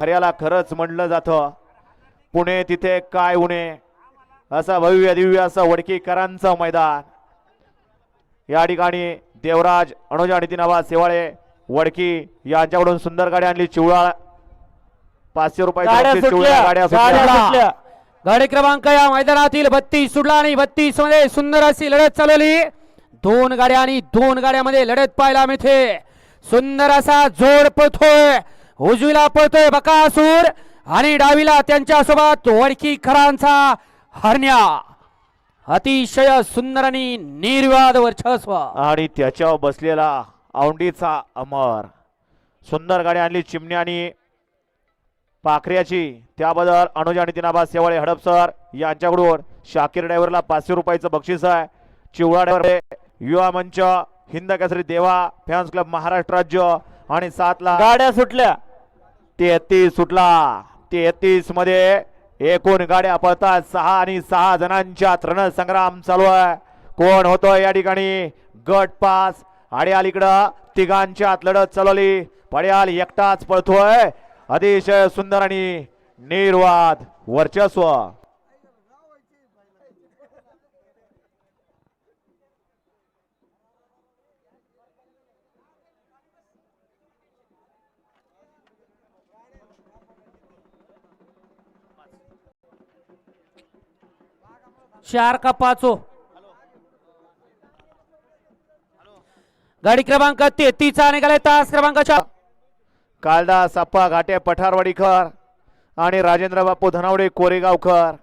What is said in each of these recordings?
खऱ्याला खरंच म्हणलं जातं. पुणे तिथे काय उणे? असं भव्य दिव्य असं वडकीकरांचं मैदान. या ठिकाणी देवराज अनुज आणि तिनाबा सेवाळे वडकी यांच्याकडून सुंदर गाडी आणली. चिवळा पाचशे रुपये गाड्या गाडी क्रमांक या मैदानातील बत्तीस सुटला आणि बत्तीसमध्ये सुंदर अशी लढत चालवली दोन गाड्या आणि दोन गाड्यामध्ये लढत पाहायला मिळते. सुंदर असा जोड पळतोय उजवीला पळतोय बकासूर आणि डावीला त्यांच्यासोबत वडकीकरांचा हरण्या. अतिशय सुंदर आणि निर्वाद वर्चस्व. आणि त्याच्यावर बसलेला औंडीचा अमर. सुंदर गाडी आणली चिमणी आणि पाखऱ्याची. त्याबद्दल अनुज आणि तिनाबा सेवाळे हडपसर यांच्याकडून शाकीर ड्रायव्हरला पाचशे रुपयाचं बक्षीस आहे. चिवळा ड्रायव्हर युवा मंच हिंद केसरी देवा फॅन्स क्लब महाराष्ट्र राज्य आणि सातला गाड्या सुटल्या. तेहतीस सुटला. तेहतीसमध्ये एकूण गाड्या पळतात सहा आणि सहा जणांच्या रणसंग्राम चालू आहे. कोण होतोय या ठिकाणी? गट पास. आणि अलीकडं तिघांच्यात लढत चालवली. पड्याल एकटाच पळतोय. अतिशय सुंदर आणि निर्वाद वर्चस्व. चार का पाचो? गाडी क्रमांक तेहतीसचा निघालाय तास क्रमांक चार. कालदा सप्पा घाटे पठारवाडीकर आणि राजेंद्र बापू धनावडे कोरेगावकर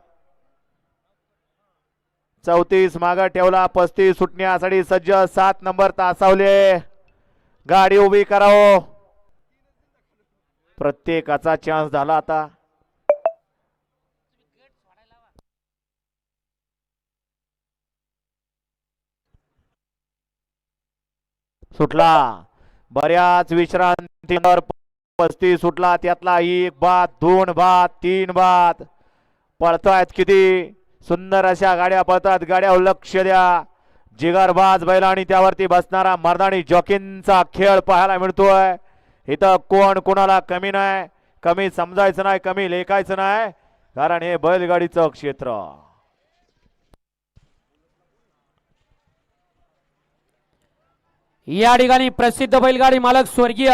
चौतीस माग ठेवला पस्तीस सुटण्यासाठी सज्ज सात नंबर तासावले. गाडी उभी करावं. प्रत्येकाचा चान्स झाला आता. सुटला. बऱ्याच विश्रांतीवर पस्तीस सुटला. त्यातला एक भात दोन भात तीन भात. पळतायत किती? सुंदर अशा गाड्या पळतात. गाड्यावर लक्ष द्या. जिगरबाज बैल आणि त्यावरती बसणारा मर्दानी जॉकींचा खेळ पाहायला मिळतोय. इथं कोण कोणाला कमी नाही. कमी समजायचं नाही कमी लेखायचं नाही. कारण हे बैलगाडीचं क्षेत्र. या ठिकाणी प्रसिद्ध बैलगाडी मालक स्वर्गीय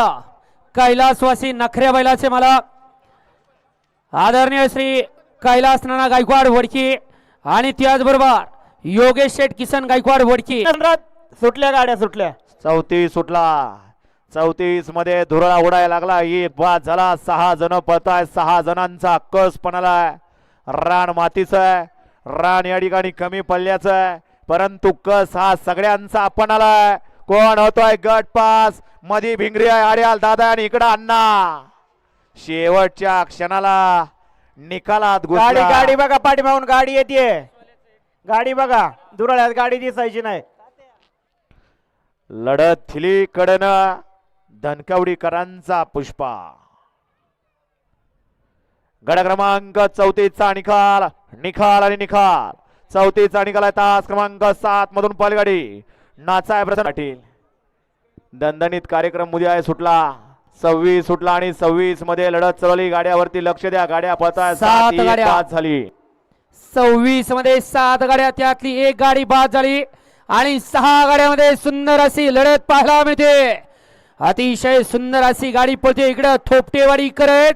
कैलासवासी नखऱ्या बैलाचे मालक आदरणीय श्री कैलास नाना गायकवाड वडकी आणि त्याचबरोबर योगेश शेठ किसन गायकवाड वडकी. सुटल्या गाड्या सुटल्या. चौतीस सुटला. चौतीसमध्ये धुरळा उडायला लागला. एक बाद झाला. सहा जण पळताय. सहा जणांचा कस पणाला रान मातीचं आहे. रान या ठिकाणी कमी पडल्याचं आहे. परंतु कस हा सगळ्यांचा आपण आलाय कोण होतोय गट पास? मधी भिंगरी आहे आड्याल दादा आणि इकडं अण्णा. शेवटच्या क्षणाला निकालात गाडी. गाडी बघा पाठीमागून गाडी येते. गाडी बघा दुराळ्यात गाडी दिसायची नाही. लढत थिली कडनं धनकवडीकरांचा पुष्पा. गड क्रमांक चौतीसचा निकाल निकाल आणि निकाल चौतीसचा निकाल आहे तास क्रमांक सात मधून पलगाडी. नाचाय प्रसन्न पाटील. दणदणीत कार्यक्रम उद्या आहे सुटला. सव्वीस सुटला आणि सव्वीसमध्ये लढत चालवली गाड्यावरती लक्ष द्या. गाड्या पळताय सात गाड्या. बाद झाली. सव्वीसमध्ये सात गाड्या. त्यातली एक गाडी बाद झाली. आणि सहा गाड्यामध्ये सुंदर अशी लढत पाहायला मिळते. अतिशय सुंदर अशी गाडी पळते इकडं थोपटेवाडी करत.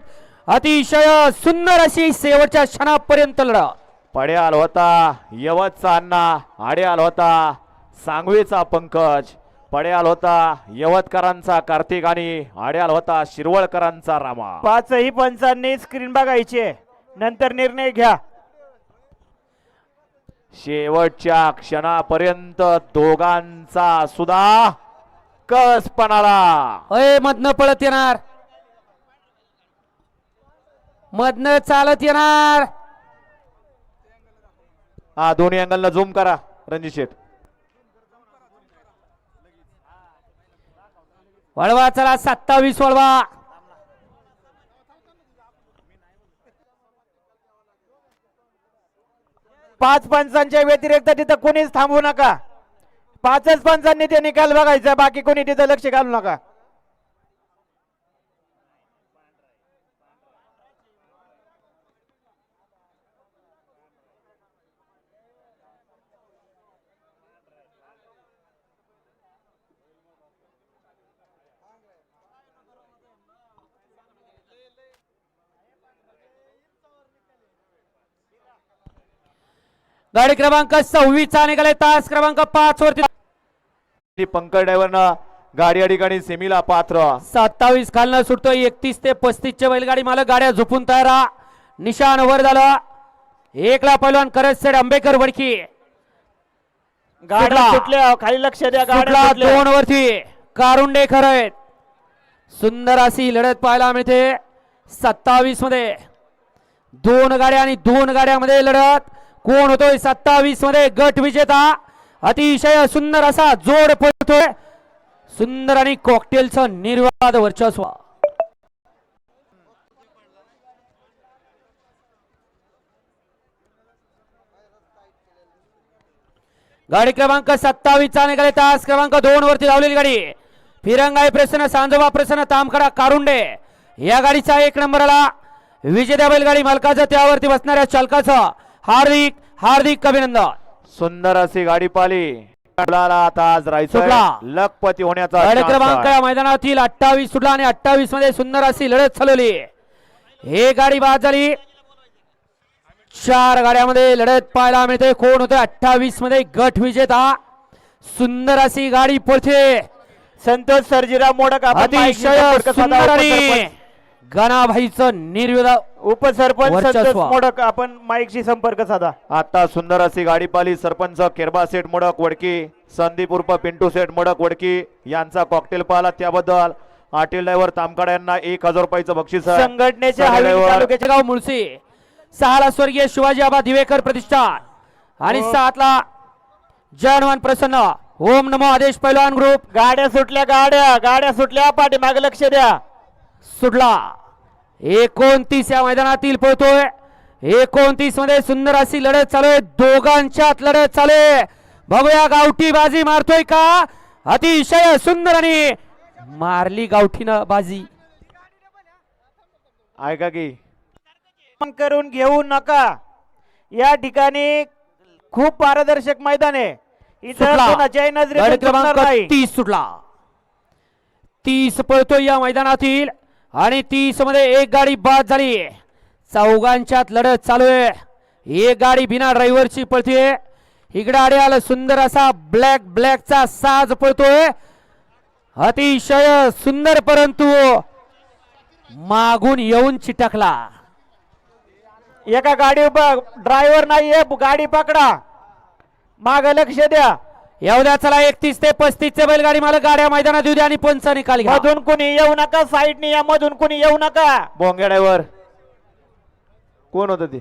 अतिशय सुंदर अशी शेवटच्या क्षणापर्यंत लढत. पड्याल होता. यवतचा अण्णा. आड्याल होता. सांगवीचा पंकज पड्याल होता यवतकरांचा कार्तिक आणि आड्याल होता शिरवळकरांचा रामा. पाचही पंचांनी स्क्रीन बघायची आहे. नंतर निर्णय घ्या. शेवटच्या क्षणापर्यंत दोघांचा सुद्धा कस पणाला. अय मधनं पळत येणार. मधनं चालत येणार. हा दोन्ही अँगलला झूम करा रणजित शेठ. वळवा चला सत्तावीस वळवा. पाच पंचांच्या व्यतिरिक्त तिथं कोणीच थांबू नका. पाचच पंचांनी ते निकाल बघायचा बाकी कोणी तिथं लक्ष घालू नका. गाडी क्रमांक सव्वीसचा निघाले तास क्रमांक पाच वरती. पंकज ड्रायव्हरनं गाडी या ठिकाणी सेमीला पात्र. सत्तावीस खालनं सुटतोय. एकतीस ते पस्तीस चे बैलगाडी मालक गाड्या झोपून तयार. निशाण वर झालं. एकला पैलवान करत सेड आंबेकर वडकी. गाड्या सुटला. सुटल्या. खाली लक्ष द्या. गाड्या सुटल्या. दोन वरती. कारुंडे खरंय सुंदर अशी लढत पाहायला मिळते. सत्तावीसमध्ये दोन गाड्या आणि दोन गाड्यामध्ये लढत. कोण होतोय सत्तावीसमध्ये गट विजेता? अतिशय सुंदर असा जोड पडतोय. सुंदर आणि कॉकटेलचं निर्वाद वर्चस्व. गाडी क्रमांक सत्तावीस चा निघाले तास. क्रमांक दोन वरती लावलेली गाडी. फिरंगाई प्रसन्न सांजोबा प्रसन्न तामखडा कारुंडे. या गाडीचा एक नंबरला विजेत्या बैलगाडी मालकाचं त्यावरती बसणाऱ्या चालकाचं हार्दिक हार्दिक अभिनंदन. सुंदर अशी गाडी पाली आता आज राहायचं. लखपती होण्याचा क्रमांक. या मैदानातील अठ्ठावीस सुटला आणि अठ्ठावीसमध्ये सुंदर अशी लढत चालवली. हे गाडी बाद झाली. चार गाड्यामध्ये लढत पाहायला मिळते. कोण होते? अठ्ठावीसमध्ये गट विजेता. सुंदर अशी गाडी पळते संतोष सर्जीराव मोडक अतिशय गणाभाईचं निर्विद उपसरपंच वर्चस्व. मोडक आपण माईकशी संपर्क साधा. आता सुंदर अशी गाडी पाली सरपंच केरबा सेठ मोडक वडकी संदीप उर्फ पिंटू सेठ मोडक वडकी यांचा कॉकटेल पाहिला त्याबद्दल. आटील ड्रायव्हर तामकाडा यांना एक हजार रुपयाचं बक्षीस आहे. हवेली वर- तालुक्याचे गाव मुळशी. सहाला स्वर्गीय शिवाजी आबा दिवेकर प्रतिष्ठान. आणि हो. सातला जनवान प्रसन्न. ओम नमो आदेश पैलवान ग्रुप गाड्या सुटल्या गाड्या गाड्या सुटल्या. पाठीमागे लक्ष द्या. सुटला एकोणतीस या मैदानातील पळतोय एकोणतीसमध्ये सुंदर अशी लढत चालू आहे. दोघांच्यात लढत चालू आहे. बघूया गावठी बाजी मारतोय का? अतिशय सुंदर आणि मारली गावठीनं बाजी. ऐका की. करून घेऊ नका. या ठिकाणी खूप पारदर्शक मैदान आहे. इथं तीस सुटला. तीस पळतोय या मैदानातील. आणि तीसमध्ये एक गाडी बाद झाली. चौघांच्यात लढत चालू आहे. एक गाडी बिना ड्रायव्हरची पळते इकडे आड्याला सुंदर असा ब्लॅक ब्लॅकचा साज पळतोय. अतिशय सुंदर परंतु मागून येऊन चिटकला. एका गाडी ड्रायव्हर नाहीये. गाडी पकडा. माग लक्ष द्या. एवढ्या चला एकतीस ते पस्तीस चे बैलगाडी मला गाड्या मैदानात येऊ द्या आणि पंच निकाल घ्या. मधून कुणी येऊ नका साईडनी या मधून कुणी येऊ नका. बोंगे ड्रायव्हर कोण होतं ते?